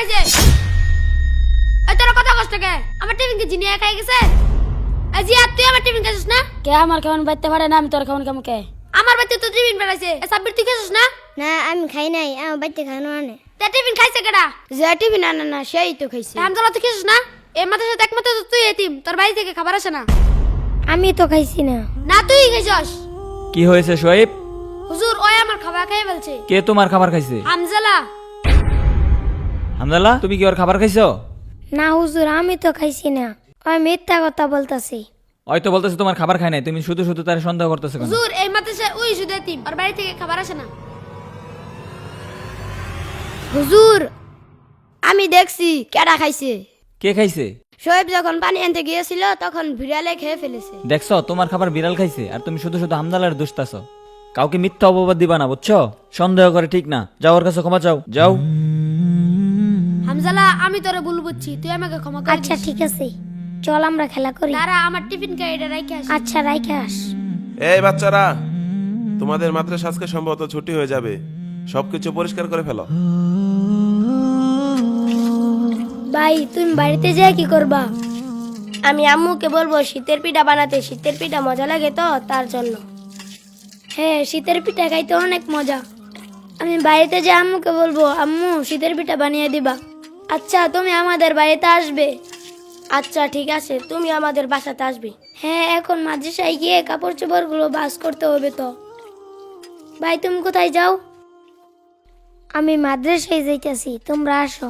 এই তোর কথা কষ্ট কে? আমার টিফিন কি জিনিয়া খাই গেছে। এই জি আর তুই আমার টিফিন খাইছিস না? কে আমার কেমন বাইতে পারে না আমি তোর কেমন কেমন কে? আমার বাড়িতে তো টিফিন বেড়াইছে এ সাব্বির তুই খাইছিস না? না আমি খাই নাই আমার বাড়িতে খানো আনে। তে টিফিন খাইছে কেডা? যে টিভি না না সেই তো খাইছে। তুই খাইছিস না? এই মাথার সাথে একমাত্র তো তুই এতিম তোর বাড়ি থেকে খাবার আসে না। আমি তো খাইছি না। না তুই খাইছস। কি হয়েছে শোয়েব হুজুর ওই আমার খাবার খাই বলছে কে তোমার খাবার খাইছে? হামজালা। হামদাল্লাহ তুমি কি ওর খাবার খাইছো? না হুজুর আমি তো খাইছি না। ওই মিথ্যা কথা বলতাছি। ওই তো বলতেছে তোমার খাবার খায় নাই তুমি শুধু শুধু তার সন্দেহ করতেছো কেন? হুজুর এই মাথায় ওই শুধু এতিম ওর বাড়ি থেকে খাবার আসে না। হুজুর আমি দেখছি কেডা খাইছে। কে খাইছে? শোয়েব যখন পানি আনতে গিয়েছিল তখন বিড়ালে খেয়ে ফেলেছে। দেখছ তোমার খাবার বিড়াল খাইছে আর তুমি শুধু শুধু হামদালার দুষ্টাছো কাউকে মিথ্যা অপবাদ দিবা না বুঝছ? সন্দেহ করে ঠিক না। যাও ওর কাছে ক্ষমা চাও। যাও। হামজালা আমি তোরে ভুল বুঝছি তুই আমাকে ক্ষমা করে আচ্ছা ঠিক আছে। চল আমরা খেলা করি। দাঁড়া আমার টিফিন খাই এটা রাইখে আসি। আচ্ছা রাইখে আস। এই বাচ্চারা তোমাদের মাদ্রাসা আজকে সম্ভবত ছুটি হয়ে যাবে। সবকিছু পরিষ্কার করে ফেলো। ভাই তুমি বাড়িতে যেয়ে কি করবা? আমি আম্মুকে বলব শীতের পিঠা বানাতে। শীতের পিঠা মজা লাগে তো তার জন্য। হ্যাঁ শীতের পিঠা খাইতে অনেক মজা। আমি বাড়িতে যে আম্মুকে বলব আম্মু শীতের পিঠা বানিয়ে দিবা। আচ্ছা তুমি আমাদের বাড়িতে আসবে। আচ্ছা ঠিক আছে, তুমি আমাদের বাসাতে আসবে। হ্যাঁ এখন মাদ্রাসায় গিয়ে কাপড় চোপড়গুলো বাস করতে হবে তো। ভাই, তুমি কোথায় যাও? আমি মাদ্রাসায় যাইতেছি, তোমরা আসো।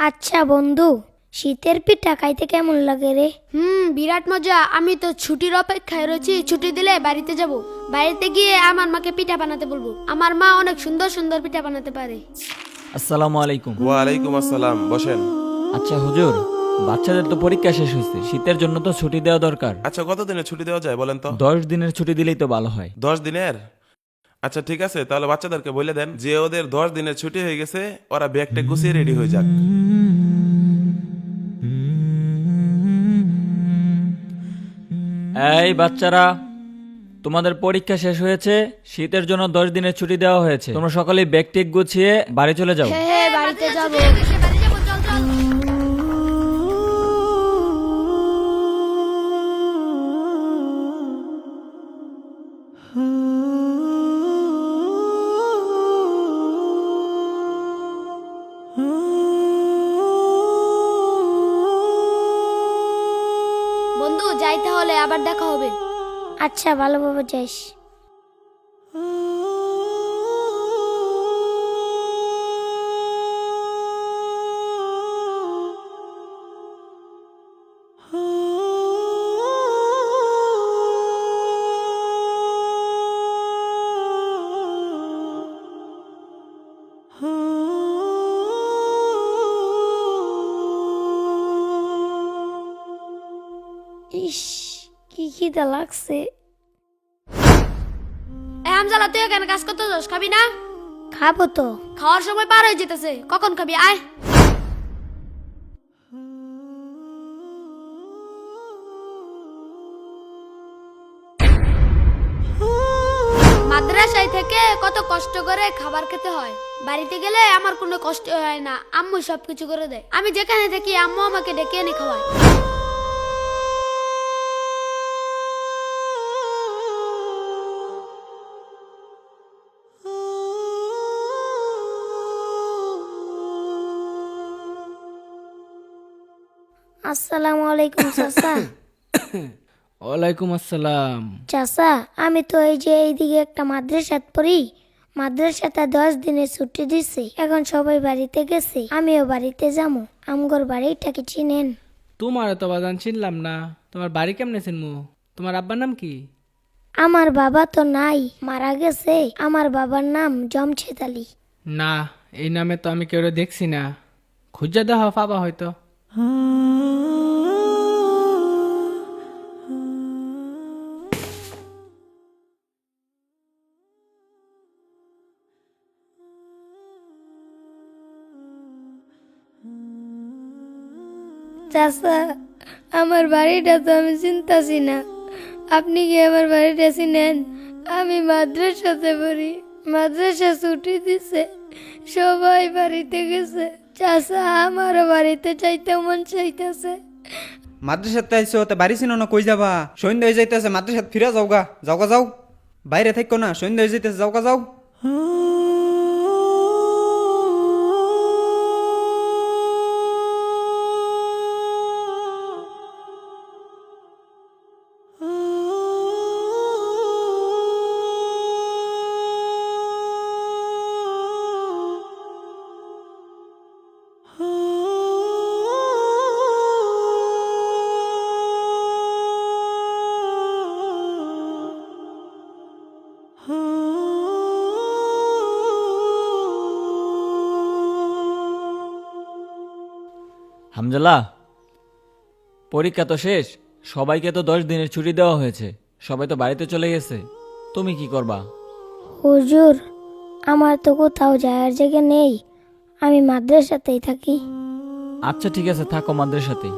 আচ্ছা বন্ধু, শীতের পিঠা খাইতে কেমন লাগে রে? হুম, বিরাট মজা। আমি তো ছুটির অপেক্ষায় রয়েছি, ছুটি দিলে বাড়িতে যাব। বাড়িতে গিয়ে আমার মাকে পিঠা বানাতে বলব। আমার মা অনেক সুন্দর সুন্দর পিঠা বানাতে পারে। আসসালামু আলাইকুম। ওয়ালাইকুম আসসালাম বসেন। আচ্ছা হুজুর বাচ্চাদের তো পরীক্ষা শেষ হয়েছে শীতের জন্য তো ছুটি দেওয়া দরকার। আচ্ছা কত দিনের ছুটি দেওয়া যায় বলেন তো? দশ দিনের ছুটি দিলেই তো ভালো হয়। দশ দিনের? আচ্ছা ঠিক আছে তাহলে বাচ্চাদেরকে বলে দেন যে ওদের দশ দিনের ছুটি হয়ে গেছে ওরা ব্যাগটা গুছিয়ে রেডি হয়ে যাক। এই বাচ্চারা তোমাদের পরীক্ষা শেষ হয়েছে শীতের জন্য দশ দিনের ছুটি দেওয়া হয়েছে। তোমরা সকলেই ব্যাগ টেক গুছিয়ে বাড়ি চলে যাও। হ্যাঁ বাড়িতে যাব। যাব চল চল। বন্ধু যাই তাহলে আবার দেখা হবে। আচ্ছা ভালোভাবে যাইস। ইস। কি খিদা লাগছে? হামজালা তুই এখানে কাজ করতে যাস খাবি না? খাব তো। খাওয়ার সময় পার হয়ে যেতেছে। কখন খাবি আয়। মাদ্রাসায় থেকে কত কষ্ট করে খাবার খেতে হয়। বাড়িতে গেলে আমার কোনো কষ্ট হয় না। আম্মু সবকিছু করে দেয়। আমি যেখানে থাকি আম্মু আমাকে ডেকে এনে খাওয়ায়। আসসালামু আলাইকুম চাচা। ওয়ালাইকুম আসসালাম। চাচা আমি তো এই যে এইদিকে একটা মাদ্রাসাত পড়ি। মাদ্রাসাতে দশ দিনের ছুটি দিছে এখন সবাই বাড়িতে গেছে আমিও বাড়িতে যাব আমগর বাড়িটাকে চিনেন? তোমার তো বাজান চিনলাম না। তোমার বাড়ি কেমনে চিনমু? তোমার আব্বার নাম কি? আমার বাবা তো নাই মারা গেছে। আমার বাবার নাম জমছেদ আলী। না এই নামে তো আমি কেউ দেখছি না। খুঁজে দেওয়া পাবা হয়তো। চাচা, আমার বাড়িটা তো আমি চিন্তাছি না। আপনি কি আমার বাড়িটা চিনেন? আমি মাদ্রাসাতে পড়ি, মাদ্রাসা ছুটি দিছে, সবাই বাড়িতে গেছে। চাচা আমার বাড়িতে চাইতে মন চাইতেছে। মাদ্রাসাতে আইসো তো বাড়ি ছিল না কই যাবা? সন্ধ্যা হয়ে যাইতেছে মাদ্রাসাত ফিরে যাও গা যাও গা যাও। বাইরে থাকো না সন্ধ্যা হয়ে যাইতেছে যাও গা যাও। হামজালা পরীক্ষা তো শেষ সবাইকে তো দশ দিনের ছুটি দেওয়া হয়েছে সবাই তো বাড়িতে চলে গেছে তুমি কি করবা? হুজুর আমার তো কোথাও যাওয়ার জায়গা নেই আমি মাদ্রাসাতেই থাকি। আচ্ছা ঠিক আছে থাকো মাদ্রাসাতেই।